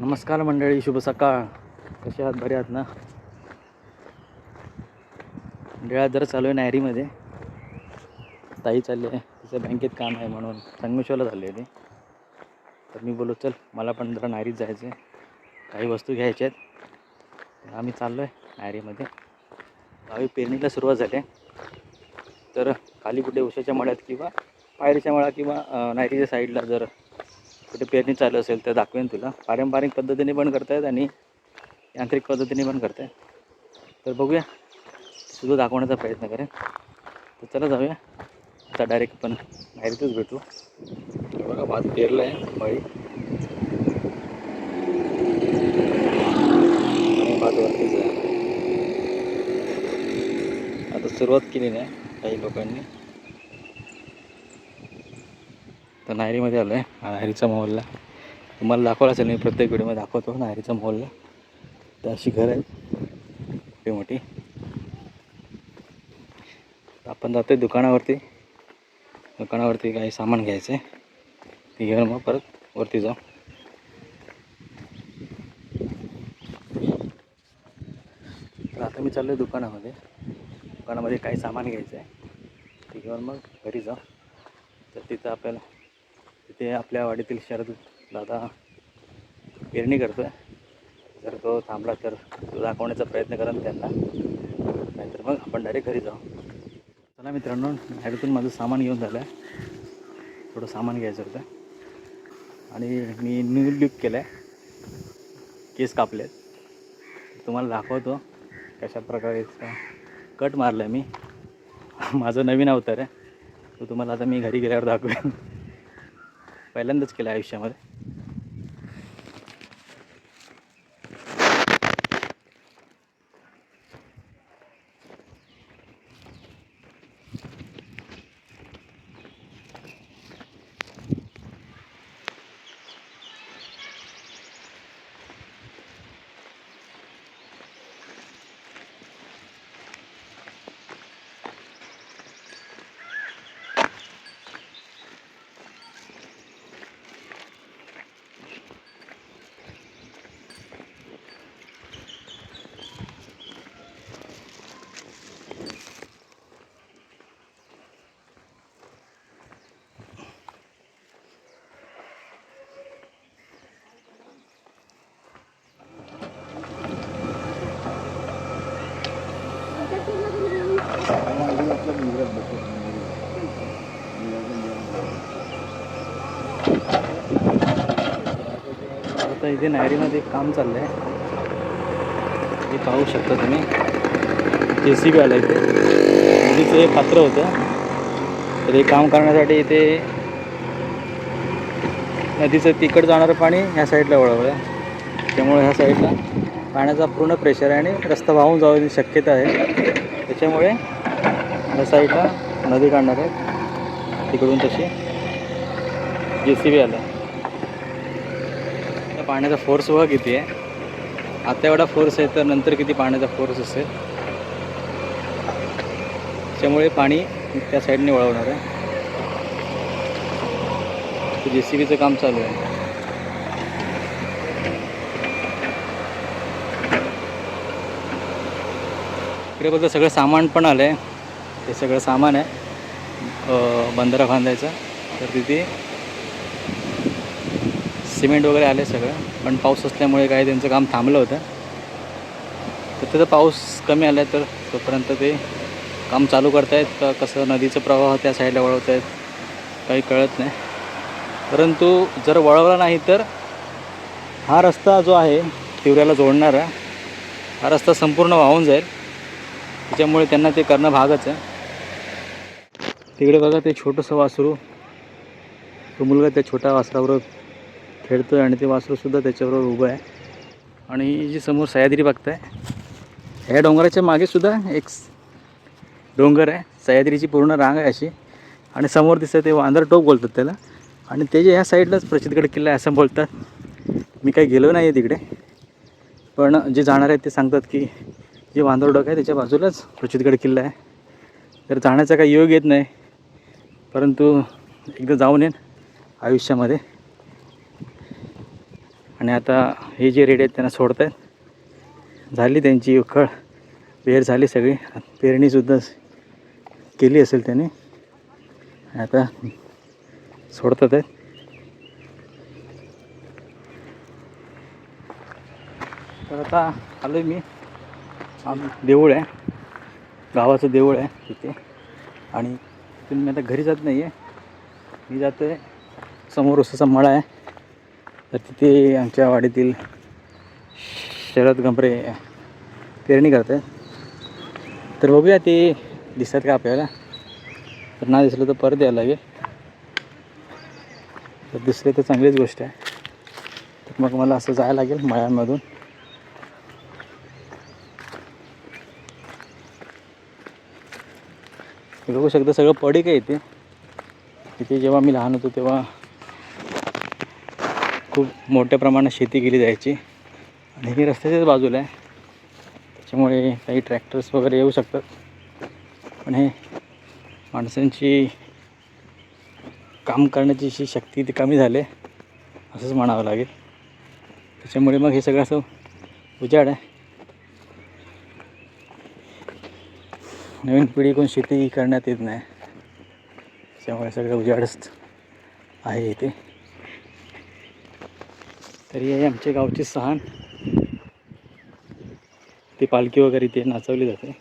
नमस्कार मंडळी शुभ सकाळ. कसे आहात? बरे आहात ना? मंडळात जरा चालू आहे नायरीमध्ये ताई चालली आहे. तिचं बँकेत काम आहे म्हणून. संगमेश्वरला झाले ते. तर मी बोलू चल मला पण जरा नायरीत जायचं आहे काही वस्तू घ्यायच्या आहेत. आम्ही चाललो आहे नायरीमध्ये गावी पेरणीला सुरुवात झाली आहे. तर खाली कुठे उशाच्या मळ्यात किंवा पायरीच्या मळा किंवा नायरीच्या साईडला जर कुठे पेरणी चालू असेल तर दाखवेन तुला. पारंपरिक पद्धतीने पण करतायत आणि यांत्रिक पद्धतीने पण करतायत. तर बघूया. सुद्धा दाखवण्याचा प्रयत्न करेन. तर चला जाऊया. आता डायरेक्ट पण बाहेरच भेटू. बघा भात पेरलं आहे मळी. आणि भात वरतीच आहे आता सुरुवात केली नाही काही लोकांनी. तर नायरीमध्ये आलो आहे नायरीचा मोहल्ला तुम्हाला दाखवला असेल मी प्रत्येक व्हिडिओमध्ये दाखवतो नायरीचा मोहल्ला तर अशी घर आहेत मोठी मोठी. तर आपण जातो दुकानावरती. दुकानावरती काही सामान घ्यायचं आहे ते घेऊन मग परत वरती जाऊ. तर आता मी चाललो आहे दुकानामध्ये. दुकानामध्ये काही सामान घ्यायचं आहे ते घेऊन मग घरी जाऊ. तर तिथं आपल्याला तिथे आपल्या वाडीतील शरद दादा पेरणी करतो आहे जर तो थांबला तर तो दाखवण्याचा प्रयत्न करेन त्यांना. नाहीतर मग आपण डायरेक्ट घरी जाऊ. चला मित्रांनो ह्याच्यातून माझं सामान घेऊन झालं आहे थोडं सामान घ्यायचं होतं. आणि मी न्यू लुक केलं आहे केस कापले तुम्हाला दाखवतो कशा प्रकारे कट मारलं आहे मी. माझं नवीन अवतार आहे. तो तुम्हाला आता मी घरी गेल्यावर दाखवेन. पहिल्यांदाच केलं आयुष्यामध्ये. आता इथे नायरीमध्ये एक काम चाललं आहे हे पाहू शकता तुम्ही. जे सी बी आलं इथे. नदीचं हे पात्र होतं. तर हे काम करण्यासाठी इथे नदीचं तिकड जाणारं पाणी ह्या साईडला वळवलं आहे त्यामुळे ह्या साईडला पाण्याचा पूर्ण प्रेशर आहे आणि रस्ता वाहून जाण्याची शक्यता आहे. त्याच्यामुळे ह्या साईडला नदी काढणार आहे तिकडून तशी जे सी बी आलं. पाण्याचा फोर्स बघा किती आहे. आता एवढा फोर्स आहे तर नंतर किती पाण्याचा फोर्स असेल? त्यामुळे पाणी त्या साईडने वळवणार आहे. जे सी बीचं काम चालू आहे. इकडे बघा सगळं सामान पण आलं आहे हे सगळं सामान आहे. बंदरा बांधायचं. तर तिथे सिमेंट वगैरे आले सगळं पण पाऊस असल्यामुळे काही त्यांचं काम थांबलं होतं. तर तिथं पाऊस कमी आला तर तोपर्यंत ते काम चालू करतायत. का कसं नदीचं प्रवाह त्या साईडला वळवत आहेत काही कळत नाही. परंतु जर वळवला नाही तर हा रस्ता जो आहे तिवऱ्याला जोडणारा हा रस्ता संपूर्ण वाहून जाईल. त्याच्यामुळे त्यांना ते करणं भागच आहे. तिकडे बघा ते छोटंसं वासरू. तो मुलगा त्या छोट्या वासरावर खेळतो आहे आणि ते वासरूसुद्धा त्याच्याबरोबर उभं आहे. आणि जी समोर सह्याद्री बघताय ह्या डोंगराच्या मागेसुद्धा एक डोंगर आहे. सह्याद्रीची पूर्ण रांग आहे अशी. आणि समोर दिसतं ते वांदर टोक बोलतात त्याला. आणि ते जे ह्या साईडलाच प्रचितगड किल्ला आहे असं बोलतात. मी काही गेलो नाही आहे तिकडे. पण जे जाणार आहेत ते सांगतात की जे वांदरडोक आहे त्याच्या बाजूलाच प्रचितगड किल्ला आहे. तर जाण्याचा काही योग येत नाही. परंतु एकदा जाऊन येईन आयुष्यामध्ये. आणि आता हे जे रेडे आहेत त्यांना सोडत आहेत झाली त्यांची उखळ. पेर झाली सगळी. पेरणीसुद्धा केली असेल त्याने. आणि आता सोडतात आहेत. तर आता आलो मी. देऊळ आहे. गावाचं देऊळ आहे तिथे. आणि तिथून मी आता घरी जात नाही आहे मी जातो आहे समोर उसाचा मळा आहे. तर तिथे आमच्या वाडीतील शरद गंभरे पेरणी करत. आहेत तर बघूया ते दिसतात का आपल्याला. तर नाही दिसलं तर परत यायला लागेल. तर दिसले तर चांगलीच गोष्ट आहे. तर मग मला असं जायला लागेल मळ्यांमधून. बघू शकता सगळं पडीक आहे इथे. इथे जेव्हा मी लहान होतो तेव्हा खूप मोठ्या प्रमाणात शेती केली जायची. आणि ही रस्त्याच्याच बाजूला आहे. त्याच्यामुळे काही ट्रॅक्टर्स वगैरे येऊ शकतात. पण हे माणसांची काम करण्याची जी शक्ती ती कमी झाली आहे असंच म्हणावं लागेल. त्याच्यामुळे मग हे सगळं असं उजाड आहे. नवीन पिढी कोण शेती करण्यात येत नाही. त्यामुळे सगळं उजाडच आहे इथे. तरी आहे आमच्या गावची सहान. ती पालखी वगैरे इथे नाचवली जाते.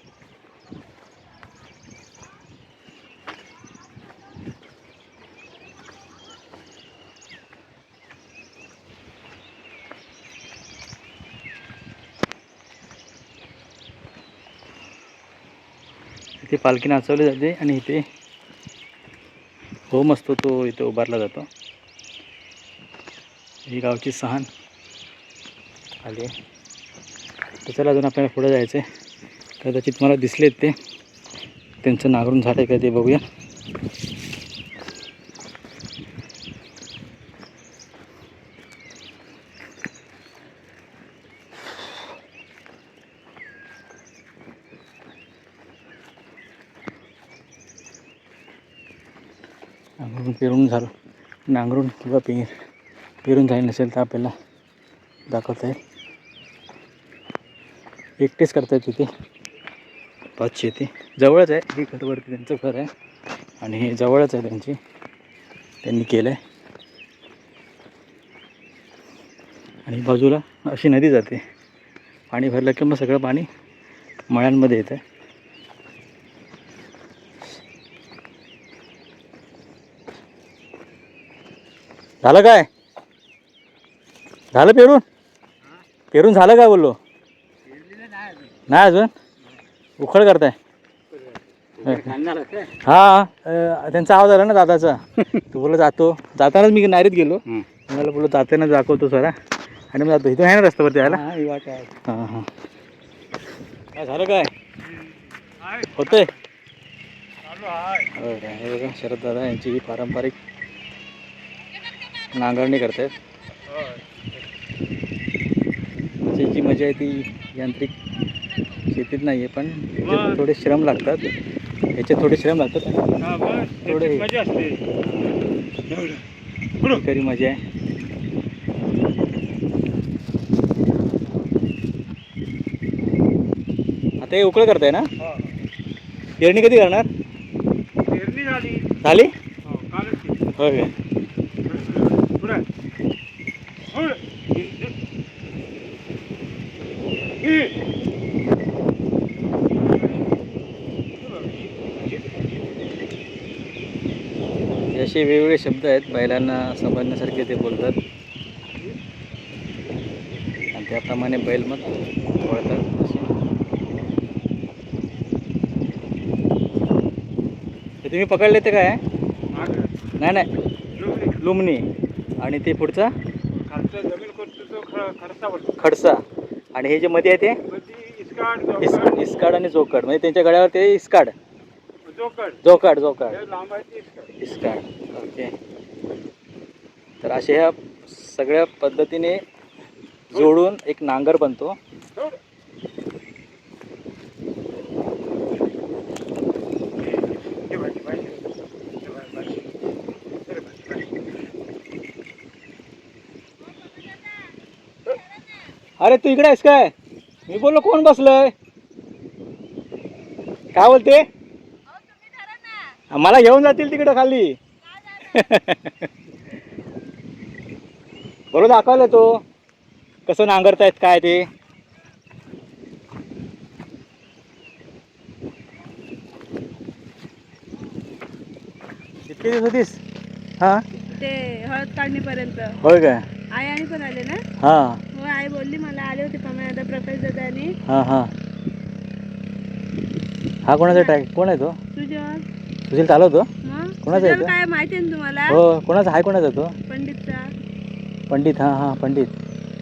इथे पालखी नाचवली जाते आणि इथे होम असतो तो इथे उभारला जातो. ही गावची सहान आली आहे. तर चला अजून आपल्याला पुढे जायचं आहे कदाचित मला दिसलेत ते. त्यांचं नांगरून झालं आहे का ते बघूया. नांगरून पेरून झालं. नांगरून किंवा पेर पेरून झाली नसेल तर आपल्याला दाखवता येईल. एकटेच करतायत तिथे. पाचशे ते. जवळच आहे. हे घरवरती त्यांचं घर आहे. आणि हे जवळच आहे त्यांची. त्यांनी केलं आहे आणि बाजूला अशी नदी जाते. पाणी भरलं की मग सगळं पाणी मळ्यांमध्ये येतं झालं काय? झालं पेरून? पेरून झालं काय बोललो? नाही अजून? उखळ करताय. हा त्यांचा आवाज आला ना दादाचा. तू बोललो जातो. जातानाच मी नारीत गेलो. मला बोललो जाताना दाखवतो सरा आणि मग जातो इथं आहे ना रस्त्यावरती यायला? हां हां काय झालं काय? हे बघा शरद दादा यांची ही पारंपरिक नांगरणी करतायत. त्याची मजा आहे ती यांत्रिक शेतीत नाही आहे पण याच्यात थोडे श्रम लागतात. याच्यात थोडे श्रम लागतात. थोडे खरी मजा आहे. आता हे उकळ करताय ना? पेरणी कधी करणार? पेरणी झाली. झाली? हो. होय काय पुढं. पुढं. ही. हे असे वेगवेगळे शब्द आहेत बैलांना समजण्यासारखे ते बोलतात आणि त्याप्रमाणे बैल मग वळतात असे. तुम्ही पकडले ते काय. नाही नाही. लुमणी आणि ते पुढचा खडसा आणि हे जे मध्ये आहे ते इसकाड, आणि जोकाड म्हणजे त्यांच्या गळ्यावर ते इस्काड जोकाड. जोकाड जोकाड इसकाड. ओके तर अशा ह्या सगळ्या पद्धतीने जोडून एक नांगर बनतो. अरे तू इकडे आहेस काय? मी बोललो कोण बसलंय? काय बोलते? मला घेऊन जातील तिकडं खाली. बरोबर दाखवलं तो. कसं नांगरतायत काय ते? किती दिवस होतीस? हा? ते हळद काढणीपर्यंत. होय काय? आई आणि पण आले ना? हा. हो आई बोलली मला आले होते पमा दादा प्रकाश दादा आणि हा हा. हा कोणाचा ट्रॅक कोण आहे तो? तुझ्या? सुशील चालवतो मग कोणाचा आहे तो? काय माहिती आहे ना तुम्हाला? हो कोणाचा? आहे कोणाचा तो? पंडितचा. पंडित हा हा पंडित.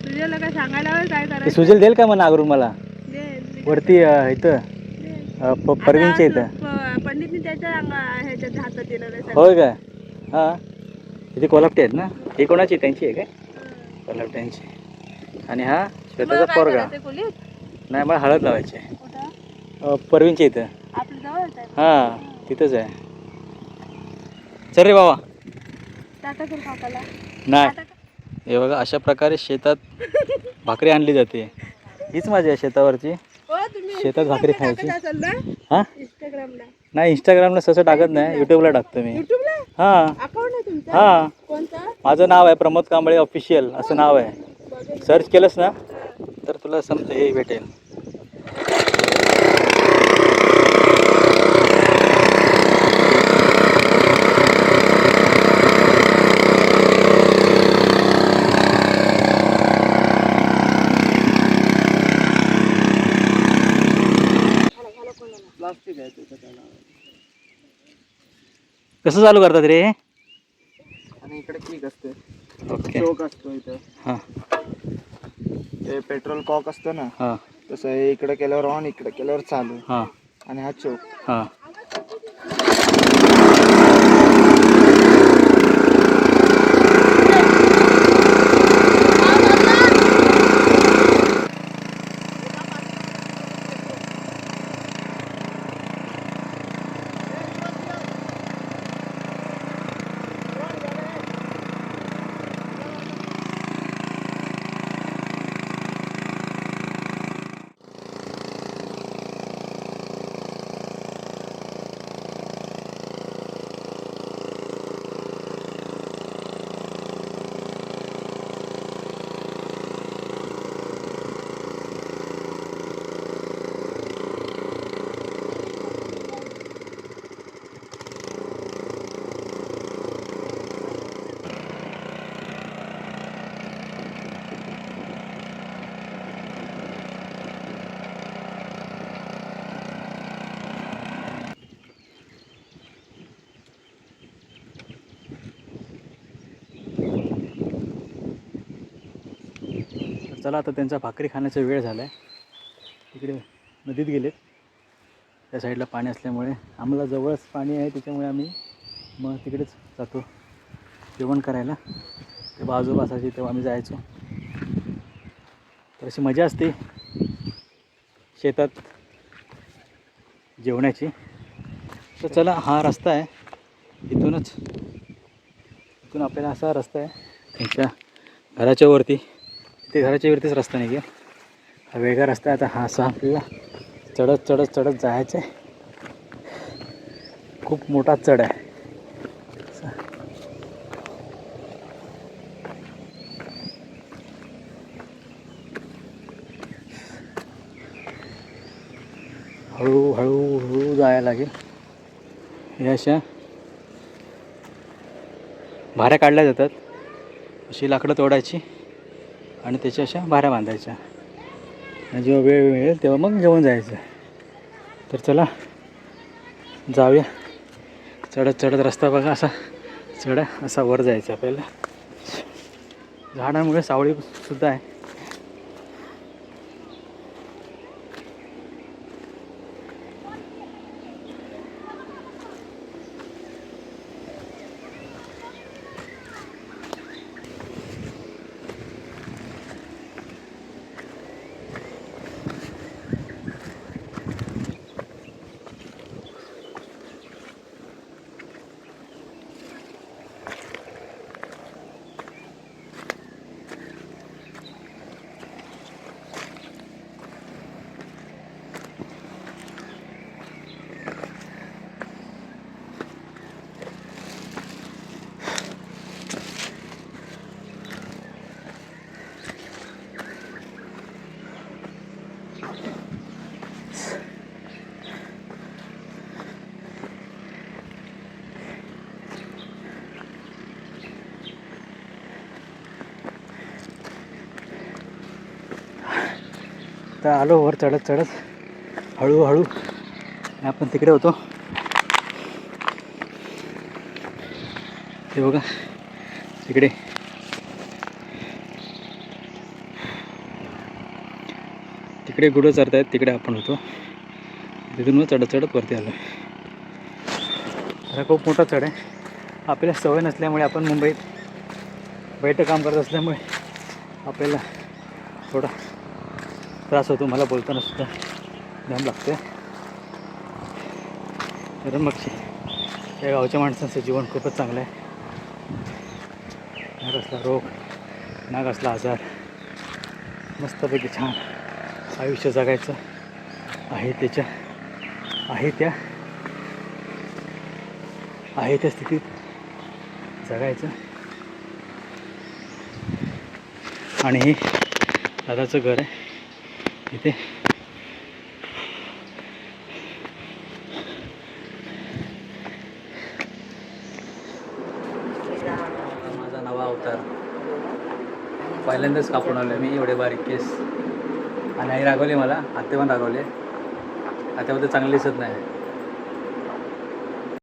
तुझ्याला काय सांगायला हवं काय ते करायचं सुशील देईल का मग नागरून मला? दे. वरती अं, इथं. दे. अं, प- परवीनच्या आता इथं. प- पंडितनी त्याच्या अंगा- ह्याच्यात हातात दिलं नाही सगळं. होय काय हा. इथे कोल्हापटे आहेत ना? ही कोणाची? त्यांची आहे काय? हं. कोल्हापट्यांची. आणि हा श्वेताचा काय पोरगा? नाही मला हळद लावायची आहे. कुठं? अं, परवीनच्या इथं. जवळच आहे. हा तिथंच आहे. चल रे बाबा. नाही. हे बघा अशा प्रकारे शेतात भाकरी आणली जाते. हीच माझी आहे शेतावरची. हो, शेतात भाकरी खायची. हा? नाही इंस्टाग्रामला तसं टाकत नाही. युट्यूबला टाकतो मी. हा. हा. माझं नाव आहे प्रमोद कांबळे ऑफिशियल असं नाव आहे. सर्च केलंस ना? तर तुला समजा हे भेटेल. कसं चालू करतात रे? आणि इकडे किक असते. ओके. चोक असतो इथं. हां. ते पेट्रोल कॉक असतं ना हां. तसं हे इकडे केल्यावर ऑन इकडे केल्यावर चालू. हां. आणि हा चोक हां. चला आता त्यांचा भाकरी खाण्याचा वेळ झाला आहे तिकडे नदीत गेलेत. त्या साईडला पाणी असल्यामुळे आम्हाला जवळच पाणी आहे त्याच्यामुळे आम्ही मग तिकडेच जातो. जेवण करायला. ते बाजू असायची तेव्हा आम्ही जायचो. तर अशी मजा असते शेतात जेवण्याची. तर चला हा रस्ता आहे इथूनच. इथून आपल्याला असा रस्ता आहे त्यांच्या घराच्या वरती. ते घराच्या वरतीच रस्ता निघेल हा वेगळा रस्ता आहे. आता हा असा आपल्याला चढत चढत चढत जायचं आहे. खूप मोठा चढ आहे. हळू हळू हळू जायला लागेल. हे अशा भाऱ्या काढल्या जातात. अशी लाकडं तोडायची. आणि त्याच्या अशा बाऱ्या बांधायच्या. आणि जेव्हा वेळ मिळेल तेव्हा मग घेऊन जायचं. तर चला जाऊया. चढत चढत रस्ता बघा असा. चढा असा वर जायचा आपल्याला. झाडामुळे सावळी सुद्धा आहे. तर आलो वर चढत चढत. हळूहळू आपण तिकडे होतो. ते बघा तिकडे तिकडे गुढं चढत आहेत तिकडे आपण होतो. तिथून मग चढत चढत वरती आलो हा खूप मोठा चढ आहे. आपल्याला सवय नसल्यामुळे आपण मुंबईत बैठं काम करत असल्यामुळे आपल्याला थोडा त्रास होतो मला बोलताना सुद्धा दम लागते कारण मग या गावच्या माणसांचं जीवन खूपच चांगलं आहे ना कसला रोग ना कसला आजार मस्तपैकी छान आयुष्य जगायचं आहे त्याच्या आहे त्या आहे त्या स्थितीत जगायचं. आणि हे दादाचं घर आहे. इथे. माझा नवा अवतार. पहिल्यांदाच कापून आलो मी एवढे बारीक केस. आणि आई रागवले मला आत्ते पण रागवले. आत्यामध्ये चांगले दिसत नाही.